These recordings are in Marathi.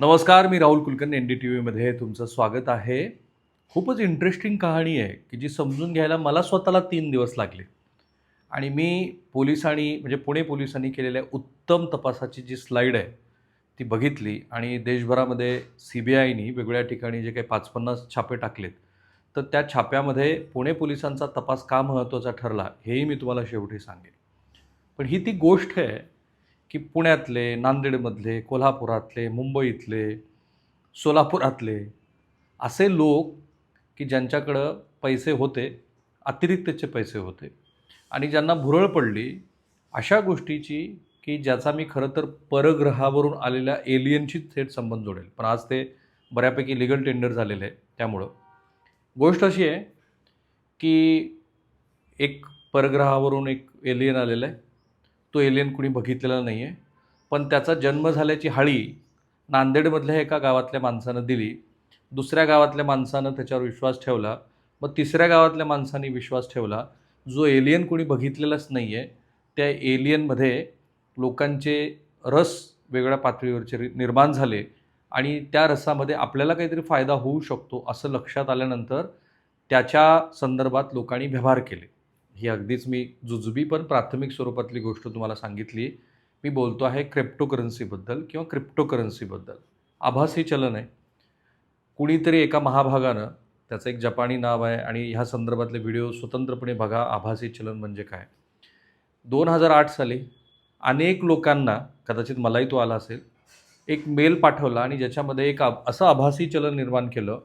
नमस्कार मी Rahul Kulkarni N D T व्हीमध्ये तुमचं स्वागत आहे. खूपच इंटरेस्टिंग कहाणी आहे की जी समजून घ्यायला मला स्वतःला तीन दिवस लागले. आणि मी पोलिसांनी म्हणजे पुणे पोलिसांनी केलेल्या उत्तम तपासाची जी स्लाईड आहे ती बघितली. आणि देशभरामध्ये सी बी आयनी वेगवेगळ्या ठिकाणी जे काही पाच पन्नास छापे टाकलेत तर त्या छाप्यामध्ये पुणे पोलिसांचा तपास का महत्त्वाचा ठरला हेही मी तुम्हाला शेवटी सांगेन. पण ही ती गोष्ट आहे की पुण्यातले नांदेडमधले कोल्हापुरातले मुंबईतले सोलापुरातले असे लोक की ज्यांच्याकडं पैसे होते अतिरिक्तचे पैसे होते. आणि ज्यांना भुरळ पडली अशा गोष्टीची की ज्याचा मी खरं तर परग्रहावरून आलेल्या एलियनशी थेट संबंध जोडेल. पण आज ते बऱ्यापैकी लिगल टेंडर झालेले आहे त्यामुळं. गोष्ट अशी आहे की एक परग्रहावरून एक एलियन आलेलं आहे. तो एलियन कुणी बघितलेला नाही आहे पण त्याचा जन्म झाल्याची हाळी नांदेडमधल्या एका गावातल्या माणसानं दिली. दुसऱ्या गावातल्या माणसानं त्याच्यावर विश्वास ठेवला. मग तिसऱ्या गावातल्या माणसाने विश्वास ठेवला. जो एलियन कोणी बघितलेलाच नाही आहे त्या एलियनमध्ये लोकांचे रस वेगळ्या पातळीवरचे निर्माण झाले आणि त्या रसामध्ये आपल्याला काहीतरी फायदा होऊ शकतो असं लक्षात आल्यानंतर त्याच्या संदर्भात लोकांनी व्यवहार केले. ही अगदीच मी जुजबी पण प्राथमिक स्वरूपातली गोष्ट तुम्हाला सांगितली. मी बोलतो आहे क्रिप्टोकरन्सीबद्दल किंवा क्रिप्टोकरन्सीबद्दल. आभासी चलन आहे. कुणीतरी एका महाभागानं त्याचं एक जपानी नाव आहे आणि ह्या संदर्भातले व्हिडिओ स्वतंत्रपणे बघा आभासी चलन म्हणजे काय? दोन हजार आठ साली अनेक लोकांना कदाचित मलाही तो आला असेल एक मेल पाठवला आणि ज्याच्यामध्ये एक असं आभासी चलन निर्माण केलं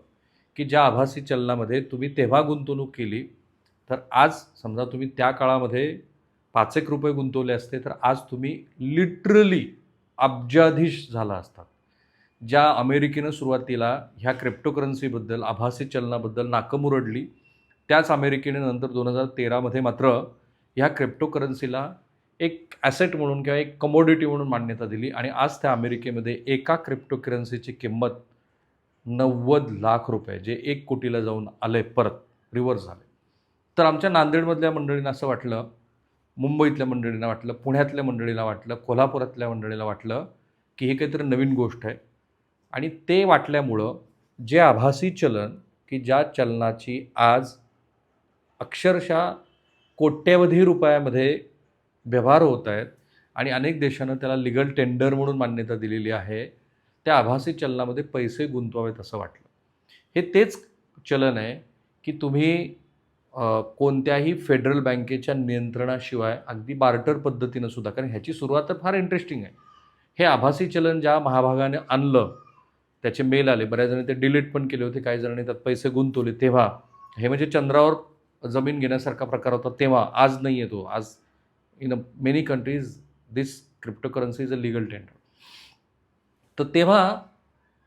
की ज्या आभासी चलनामध्ये तुम्ही तेव्हा गुंतवणूक केली तर आज समजा तुम्ही त्या काळामध्ये पाच एक रुपये गुंतवले असते तर आज तुम्ही लिटरली अब्जाधीश झाला असतात ज्या अमेरिकेनं सुरुवातीला ह्या क्रिप्टोकरन्सीबद्दल आभासी चलनाबद्दल नाकं मुरडली त्याच अमेरिकेने नंतर दोन हजार तेरामध्ये मात्र ह्या क्रिप्टोकरन्सीला एक ॲसेट म्हणून किंवा एक कमोडिटी म्हणून मान्यता दिली आणि आज त्या अमेरिकेमध्ये एका क्रिप्टोकरन्सीची किंमत नव्वद लाख रुपये जे एक कोटीला जाऊन आलं आहे परत रिव्हर्स झाले तर आमच्या नांदेडमधल्या मंडळींना असं वाटलं मुंबईतल्या मंडळींना वाटलं पुण्यातल्या मंडळीला वाटलं कोल्हापुरातल्या मंडळीला वाटलं की हे काहीतरी नवीन गोष्ट आहे. आणि ते वाटल्यामुळं जे आभासी चलन की ज्या चलनाची आज अक्षरशः कोट्यवधी रुपयामध्ये व्यवहार होत आहेत आणि अनेक देशानं त्याला लिगल टेंडर म्हणून मान्यता दिलेली आहे त्या आभासी चलनामध्ये पैसे गुंतवावेत असं वाटलं. हे तेच चलन आहे की तुम्ही कोणत्याही फेडरल बँकेच्या नियंत्रणाशिवाय अगदी बार्टर पद्धतीनं सुद्धा कारण ह्याची सुरुवात तर फार इंटरेस्टिंग आहे. हे आभासी चलन ज्या महाभागाने आणलं त्याचे मेल आले बऱ्याच जणांनी ते डिलीट पण केले होते काही जणांनी त्यात पैसे गुंतवले. तेव्हा हे म्हणजे चंद्रावर जमीन घेण्यासारखा प्रकार होता तेव्हा आज नाही आहे तो. आज in a many countries this cryptocurrency is a legal tender तर तेव्हा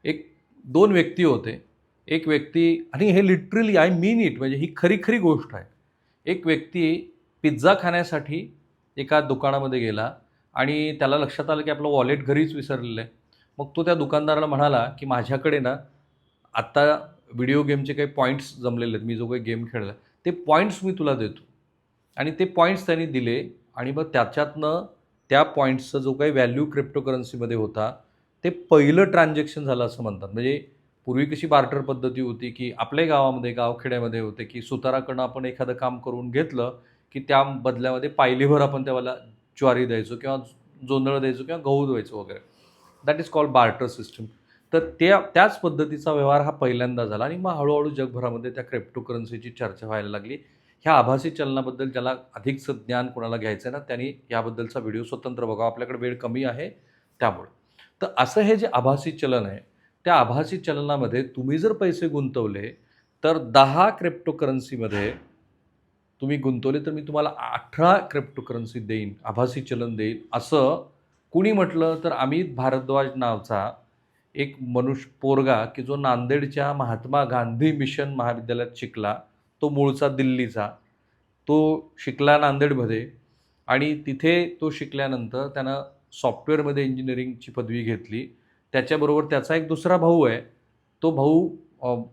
एक दोन व्यक्ती होते एक व्यक्ती आणि हे लिटरली आय मीन इट म्हणजे ही खरी खरी गोष्ट आहे. एक व्यक्ती पिझ्झा खाण्यासाठी एका दुकानामध्ये गेला आणि त्याला लक्षात आलं की आपलं वॉलेट घरीच विसरलेलं आहे. मग तो त्या दुकानदाराला म्हणाला की माझ्याकडे ना आत्ता व्हिडिओ गेमचे काही पॉईंट्स जमलेले आहेत. मी जो काही गेम खेळला ते पॉईंट्स मी तुला देतो. आणि ते पॉईंट्स त्यांनी दिले आणि मग त्याच्यातनं त्या पॉईंट्सचा जो काही व्हॅल्यू क्रिप्टोकरन्सीमध्ये होता ते पहिलं ट्रान्झॅक्शन झालं असं म्हणतात. म्हणजे पूर्वी कशी बार्टर पद्धती होती की आपल्या गावामध्ये गावखेड्यामध्ये होते की सुताराकडनं आपण एखादं काम करून घेतलं की त्या बदल्यामध्ये पायलीभर आपण त्याला ज्वारी द्यायचो किंवा जोंधळ द्यायचो किंवा गहू द्यायचो वगैरे. That is called barter system तर त्या त्याच पद्धतीचा व्यवहार हा पहिल्यांदा झाला आणि मग हळूहळू जगभरामध्ये त्या क्रिप्टोकरन्सीची चर्चा व्हायला लागली. ह्या आभासी चलनाबद्दल ज्याला अधिकचं ज्ञान कोणाला घ्यायचं आहे ना त्यांनी याबद्दलचा व्हिडिओ स्वतंत्र बघावा. आपल्याकडे वेळ कमी आहे त्यामुळे. तर असं हे जे आभासी चलन आहे त्या आभासी चलनामध्ये तुम्ही जर पैसे गुंतवले तर दहा क्रिप्टोकरन्सीमध्ये तुम्ही गुंतवले तर मी तुम्हाला अठरा क्रिप्टोकरन्सी देईन आभासी चलन देईन. असं कुणी म्हटलं तर अमित भारद्वाज नावचा एक मनुष्य पोरगा की जो नांदेडच्या महात्मा गांधी मिशन महाविद्यालयात शिकला. तो मूळचा दिल्लीचा. तो शिकला नांदेडमध्ये आणि तिथे तो शिकल्यानंतर त्यानं सॉफ्टवेअरमध्ये इंजिनिअरिंगची पदवी घेतली. त्याच्याबरोबर त्याचा एक दुसरा भाऊ आहे. तो भाऊ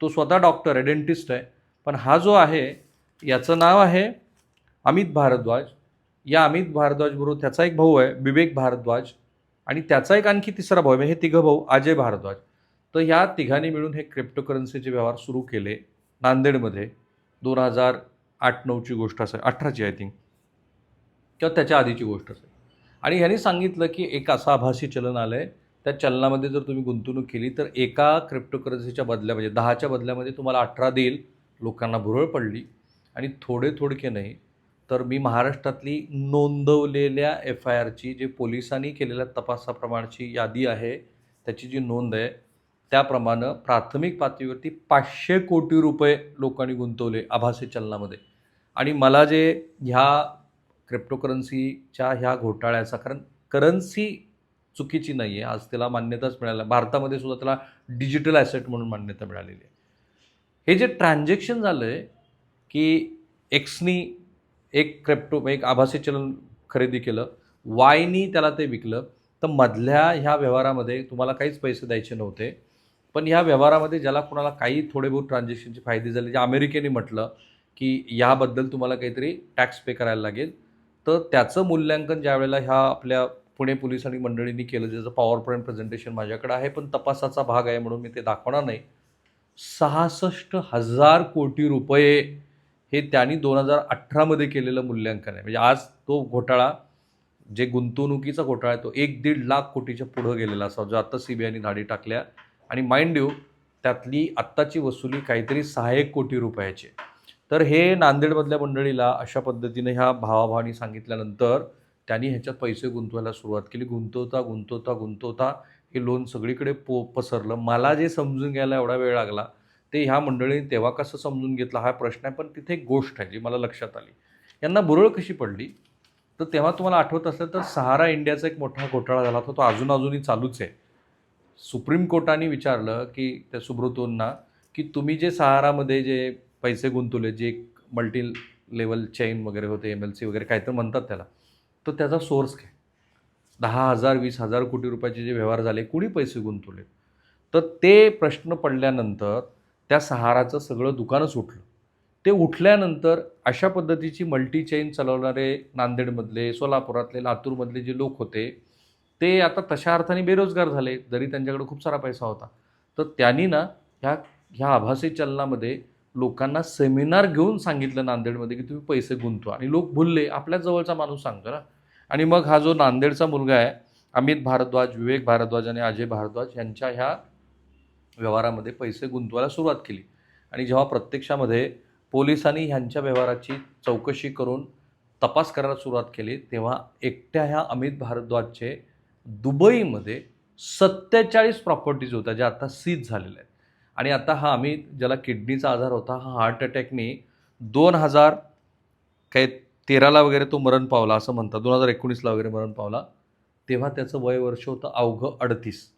तो स्वतः डॉक्टर आहे डेंटिस्ट आहे. पण हा जो आहे याचं नाव आहे अमित भारद्वाज. या अमित भारद्वाजबरोबर त्याचा एक भाऊ आहे विवेक भारद्वाज. आणि त्याचा एक आणखी तिसरा भाऊ आहे म्हणजे हे तिघं भाऊ अजय भारद्वाज. तर ह्या तिघांनी मिळून हे क्रिप्टोकरन्सीचे व्यवहार सुरू केले नांदेडमध्ये. दोन हजार आठ नऊची गोष्ट असेल अठराची आय थिंक किंवा त्याच्या आधीची गोष्ट असेल. आणि ह्यांनी सांगितलं की एक असं आभासी चलन आलं आहे त्या चलनामध्ये जर तुम्ही गुंतवणूक केली तर एका क्रिप्टोकरन्सीच्या बदल्यामध्ये म्हणजे दहाच्या बदल्यामध्ये तुम्हाला अठरा देईल लोकांना भुरळ पडली. आणि थोडे थोडके नाही तर मी महाराष्ट्रातली नोंदवलेल्या एफ आय आरची जे पोलिसांनी केलेल्या तपासाप्रमाणची यादी आहे त्याची जी नोंद आहे त्याप्रमाणे प्राथमिक पातळीवरती पाचशे कोटी रुपये लोकांनी गुंतवले आभासी चलनामध्ये. आणि मला जे ह्या क्रिप्टोकरन्सीच्या ह्या घोटाळ्याचा कारण करन्सी चुकीची नाही आहे आज त्याला मान्यताच मिळाला भारतामध्ये सुद्धा त्याला डिजिटल ॲसेट म्हणून मान्यता मिळालेली आहे. हे जे ट्रान्झॅक्शन झालं आहे की एक्सनी एक क्रिप्टो एक आभासी चलन खरेदी केलं वायनी त्याला ते विकलं तर मधल्या ह्या व्यवहारामध्ये तुम्हाला काहीच पैसे द्यायचे नव्हते. पण ह्या व्यवहारामध्ये ज्याला कुणाला काही थोडे बहुत ट्रान्झॅक्शनचे फायदे झाले जे अमेरिकेने म्हटलं की याबद्दल तुम्हाला काहीतरी टॅक्स पे करायला लागेल तर त्याचं मूल्यांकन ज्या वेळेला ह्या आपल्या पुणे पोलीस आणि मंडळींनी केलं ज्याचं पॉवर पॉईंट प्रेझेंटेशन माझ्याकडे आहे पण तपासाचा भाग आहे म्हणून मी ते दाखवणार नाही. सहासष्ट हजार कोटी रुपये हे त्यांनी दोन हजार अठरामध्ये केलेलं मूल्यांकन आहे. म्हणजे आज तो घोटाळा जे गुंतवणुकीचा घोटाळा आहे तो एक दीड लाख कोटीच्या पुढं गेलेला असा जो आत्ता सी बी आयने धाडी टाकल्या. आणि माइंड यू त्यातली आत्ताची वसुली काहीतरी सहा एक कोटी रुपयाची तर हे नांदेडमधल्या मंडळीला अशा पद्धतीने ह्या भावाभावानी सांगितल्यानंतर त्यांनी ह्याच्यात पैसे गुंतवायला सुरुवात केली. गुंतवता गुंतवता गुंतवता हे लोन सगळीकडे पो पसरलं. मला जे समजून घ्यायला एवढा वेळ लागला ते ह्या मंडळीने तेव्हा कसं समजून घेतलं हा प्रश्न आहे. पण तिथे एक गोष्ट आहे जी मला लक्षात आली. यांना बुरळ कशी पडली? तर तेव्हा तुम्हाला आठवत असेल तर सहारा इंडियाचा एक मोठा घोटाळा झाला होता. तो अजून अजूनही चालूच आहे. सुप्रीम कोर्टाने विचारलं की त्या सुब्रतोंना की तुम्ही जे सहारामध्ये जे पैसे गुंतवले जे मल्टी लेवल चेन वगैरे होते एम एल सी वगैरे काय तर म्हणतात त्याला. तर त्याचा सोर्स काय दहा हजार वीस हजार कोटी रुपयाचे जे व्यवहार झाले कुणी पैसे गुंतवले? तर ते प्रश्न पडल्यानंतर त्या सहाराचं सगळं दुकानच उठलं. ते उठल्यानंतर अशा पद्धतीची मल्टी चेन चालवणारे नांदेडमधले सोलापुरातले लातूरमधले जे लोक होते ते आता तशा अर्थाने बेरोजगार झाले जरी त्यांच्याकडे खूप सारा पैसा होता. तर त्यांनी ना ह्या ह्या आभासी चलनामध्ये लोकांना सेमिनार घेऊन सांगितलं नांदेडमध्ये की तुम्ही पैसे गुंतवा. आणि लोक भुलले आपल्या जवळचा माणूस सांगतो ना आणि मग हा जो नांदेडचा मुलगा आहे अमित भारद्वाज विवेक भारद्वाज आणि अजय भारद्वाज यांच्या ह्या व्यवहारामध्ये पैसे गुंतवायला सुरुवात केली. आणि जेव्हा प्रत्यक्षामध्ये पोलिसांनी ह्यांच्या व्यवहाराची चौकशी करून तपास करायला सुरुवात केली तेव्हा एकट्या ह्या अमित भारद्वाजचे दुबईमध्ये सत्तेचाळीस प्रॉपर्टीज होत्या ज्या आता सीज झालेल्या आहेत. आणि आता हा अमित ज्याला किडनीचा आजार होता हा हार्ट अटॅकने दोन हजार काही तेराला वगैरे तो मरण पावला असं म्हणतात. दोन हजार एकोणीसला वगैरे मरण पावला. तेव्हा त्याचं वय वर्ष होतं अवघं अडतीस.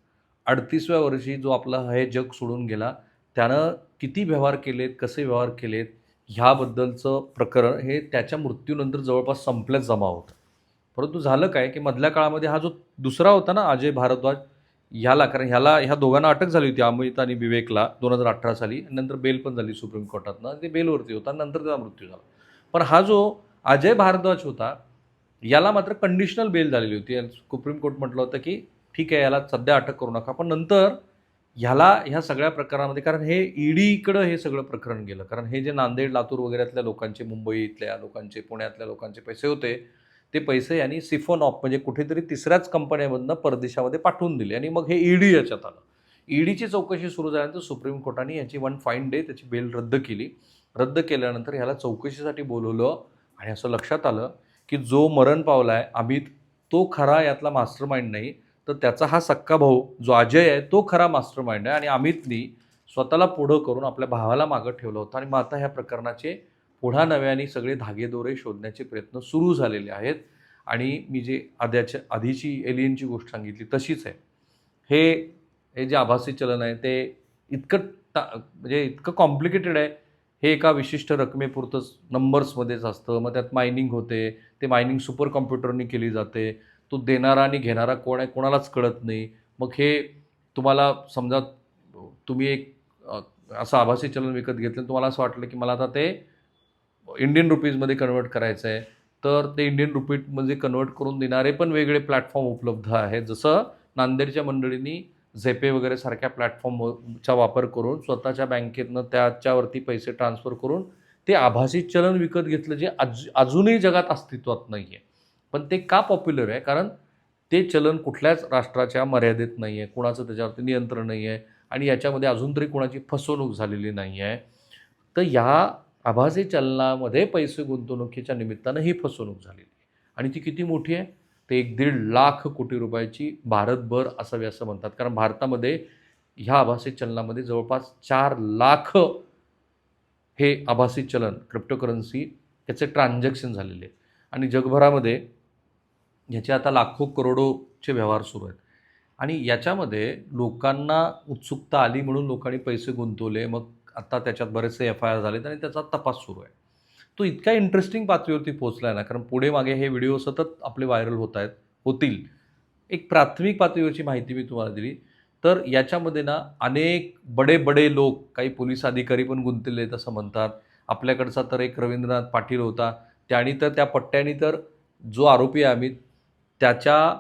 अडतीसव्या वर्षी जो आपला हे जग सोडून गेला त्यानं किती व्यवहार केलेत कसे व्यवहार केलेत ह्याबद्दलचं प्रकरण हे त्याच्या मृत्यूनंतर जवळपास संपल्यात जमा होतं. परंतु झालं काय की मधल्या काळामध्ये हा जो दुसरा होता ना अजय भारद्वाज ह्याला कारण ह्याला ह्या दोघांना अटक झाली होती अमित आणि विवेकला दोन हजार अठरा साली. नंतर बेल पण झाली सुप्रीम कोर्टातनं. ते बेलवरती होता नंतर त्याचा मृत्यू झाला. पण हा जो अजय भारद्वाज होता याला मात्र कंडिशनल बेल झालेली होती. आणि सुप्रीम कोर्ट म्हटलं होतं की ठीक आहे याला सध्या अटक करू नका. पण नंतर ह्याला ह्या सगळ्या प्रकरणामध्ये कारण हे ईडीकडं हे सगळं प्रकरण गेलं. कारण हे जे नांदेड लातूर वगैरेतल्या लोकांचे मुंबईतल्या लोकांचे पुण्यातल्या लोकांचे पैसे होते ते पैसे यांनी सिफोन ऑफ म्हणजे कुठेतरी तिसऱ्याच कंपन्यामधनं परदेशामध्ये पाठवून दिले. आणि मग हे ईडी याच्यात आलं. ईडीची चौकशी सुरू झाल्यानंतर सुप्रीम कोर्टाने याची वन फाईन डे त्याची बेल रद्द केली. रद्द केल्यानंतर ह्याला चौकशीसाठी बोलवलं. आणि असं लक्षात आलं की जो मरण पावला आहे अमित तो खरा यातला मास्टर माइंड नाही. तर त्याचा हा सक्का भाऊ जो अजय आहे तो खरा मास्टर माइंड आहे. आणि अमितनी स्वतःला पुढं करून आपल्या भावाला मागं ठेवलं होतं. आणि मग आता ह्या प्रकरणाचे पुढा नव्याने सगळे धागेदोरे शोधण्याचे प्रयत्न सुरू झालेले आहेत. आणि मी जे आद्याच्या आधीची एलियनची गोष्ट सांगितली तशीच आहे. हे हे जे आभासी चलन आहे ते इतकं टा म्हणजे इतकं कॉम्प्लिकेटेड आहे. हे एका विशिष्ट रकमेपुरतंच नंबर्समध्येच असतं. मग त्यात मायनिंग होते. ते मायनिंग सुपर कॉम्प्युटरनी केली जाते. तो देणारा आणि घेणारा कोण आहे कोणालाच कळत नाही. मग हे तुम्हाला समजा तुम्ही एक असं आभासी चलन विकत घेतलं तुम्हाला असं वाटलं की मला आता ते इंडियन रुपीजमध्ये कन्वर्ट करायचं आहे तर ते इंडियन रुपीजमध्ये कन्वर्ट करून देणारे पण वेगळे प्लॅटफॉर्म उपलब्ध आहेत. जसं नांदेडच्या मंडळींनी झेपे वगैरे सारख्या प्लॅटफॉर्मचा वापर करून स्वतःच्या बँकेतनं त्याच्यावरती पैसे ट्रान्सफर करून ते आभासी चलन विकत घेतलं जे अज अजूनही जगात अस्तित्वात नाही आहे पण ते का पॉप्युलर आहे? कारण ते चलन कुठल्याच राष्ट्राच्या मर्यादेत नाही आहे कुणाचं त्याच्यावरती नियंत्रण नाही आहे आणि याच्यामध्ये अजून तरी कुणाची फसवणूक झालेली नाही आहे तर ह्या आभासी चलनामध्ये पैसे गुंतवणुकीच्या निमित्तानं ही फसवणूक झालेली आहे. आणि ती किती मोठी आहे? ते एक दीड लाख कोटी रुपयाची भारतभर असावी असं म्हणतात. कारण भारतामध्ये ह्या आभासी चलनामध्ये जवळपास चार लाख हे आभासी चलन क्रिप्टोकरन्सी याचे ट्रान्झॅक्शन झालेले आहे आणि जगभरामध्ये ह्याचे आता लाखो करोडोचे व्यवहार सुरू आहेत. आणि याच्यामध्ये लोकांना उत्सुकता आली म्हणून लोकांनी पैसे गुंतवले. मग आता त्याच्यात बरेचसे एफ आय आर झालेत आणि त्याचा तपास सुरू आहे. तो इतका इंटरेस्टिंग पातळीवरती पोहोचला आहे ना कारण पुढे मागे हे व्हिडिओ सतत आपले व्हायरल होत आहेत होतील. एक प्राथमिक पातळीवरची माहिती मी तुम्हाला दिली. तर याच्यामध्ये ना अनेक बडे बडे लोक काही पोलीस अधिकारी पण गुंतलेले आहेत असं म्हणतात. आपल्याकडचा तर एक रवींद्रनाथ पाटील होता. त्यानी तर त्या पट्ट्यानी तर जो आरोपी आहे अमित त्याच्या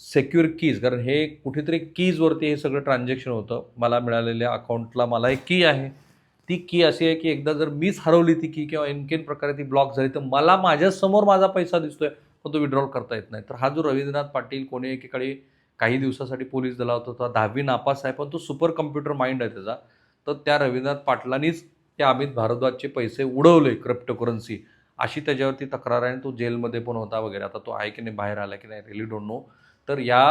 सेक्युअर कीज कारण हे कुठेतरी कीजवरती हे सगळं ट्रान्झॅक्शन होतं. मला मिळालेल्या अकाउंटला मला एक की आहे. ती की अशी आहे की एकदा जर मीच हरवली ती की किंवा इनकेन प्रकारे ती ब्लॉक झाली तर मला माझ्यासमोर माझा पैसा दिसतोय पण तो विड्रॉल करता येत नाही. तर हा जो रवींद्रनाथ पाटील कोणी एकीकडे काही दिवसासाठी पोलीस दलात होता दहावी नापास आहे पण तो सुपर कम्प्युटर माइंड आहे त्याचा. तर त्या रवींद्रनाथ पाटलांनीच त्या अमित भारद्वाजचे पैसे उडवले क्रिप्टोकरन्सी अशी त्याच्यावरती तक्रार आहे आणि तो जेलमध्ये पण होता वगैरे. आता तो आहे की नाही बाहेर आला की नाही रिली डोंट नो तर या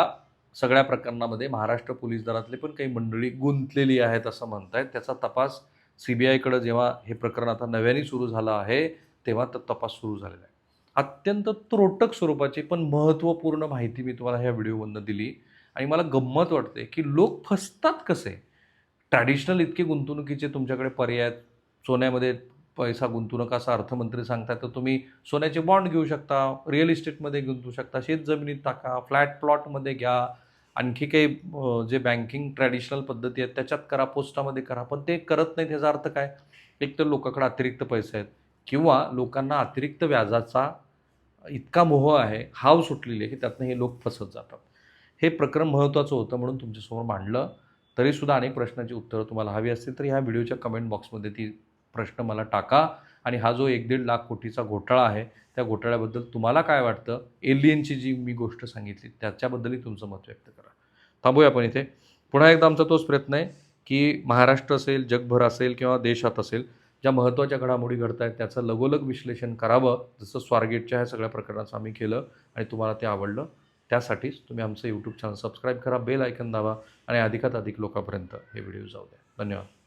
सगळ्या प्रकरणामध्ये महाराष्ट्र पोलीस दलातले पण काही मंडळी गुंतलेली आहेत असं म्हणत आहेत त्याचा तपास सी बी आयकडं जेव्हा हे प्रकरण आता नव्याने सुरू झालं आहे तेव्हा तर तपास सुरू झालेला आहे. अत्यंत त्रोटक स्वरूपाची पण महत्त्वपूर्ण माहिती मी तुम्हाला ह्या व्हिडिओमधनं दिली. आणि मला गंमत वाटते की लोक फसतात कसे? ट्रॅडिशनल इतके गुंतवणुकीचे तुमच्याकडे पर्याय सोन्यामध्ये पैसा गुंतवू नका असं अर्थमंत्री सांगतात तर तुम्ही सोन्याचे बॉन्ड घेऊ शकता रिअल इस्टेटमध्ये गुंतवू शकता शेत जमिनीत टाका फ्लॅट प्लॉटमध्ये घ्या आणखी काही जे बँकिंग ट्रॅडिशनल पद्धती आहेत त्याच्यात करा पोस्टामध्ये करा. पण ते करत नाहीत ह्याचा अर्थ काय? एक तर लोकांकडे अतिरिक्त पैसे आहेत. किंवा लोकांना अतिरिक्त व्याजाचा इतका मोह आहे हाव सुटलेली आहे की त्यातनं हे लोक फसत जातात. हे प्रकरण महत्त्वाचं होतं म्हणून तुमच्यासमोर मांडलं. तरीसुद्धा अनेक प्रश्नांची उत्तरं तुम्हाला हवी असतील तर ह्या व्हिडिओच्या कमेंट बॉक्समध्ये ती प्रश्न मला टाका. आणि हा जो एक दीड लाख कोटीचा घोटाळा आहे त्या घोटाळ्याबद्दल तुम्हाला काय वाटतं? एलियनची जी मी गोष्ट सांगितली त्याच्याबद्दलही तुमचं मत व्यक्त करा. थांबूया आपण इथे. पुन्हा एकदा आमचा तोच प्रयत्न आहे की महाराष्ट्र असेल जगभर असेल किंवा देशात असेल ज्या महत्त्वाच्या घडामोडी घडत आहेत त्याचं लगोलग विश्लेषण करावं जसं स्वारगेटच्या ह्या सगळ्या प्रकरणाचं आम्ही केलं आणि तुम्हाला ते आवडलं त्यासाठीच तुम्ही आमचं यूट्यूब चॅनल सबस्क्राईब करा बेल ऐकन दावा आणि अधिकात अधिक लोकांपर्यंत हे व्हिडिओ जाऊ द्या. धन्यवाद.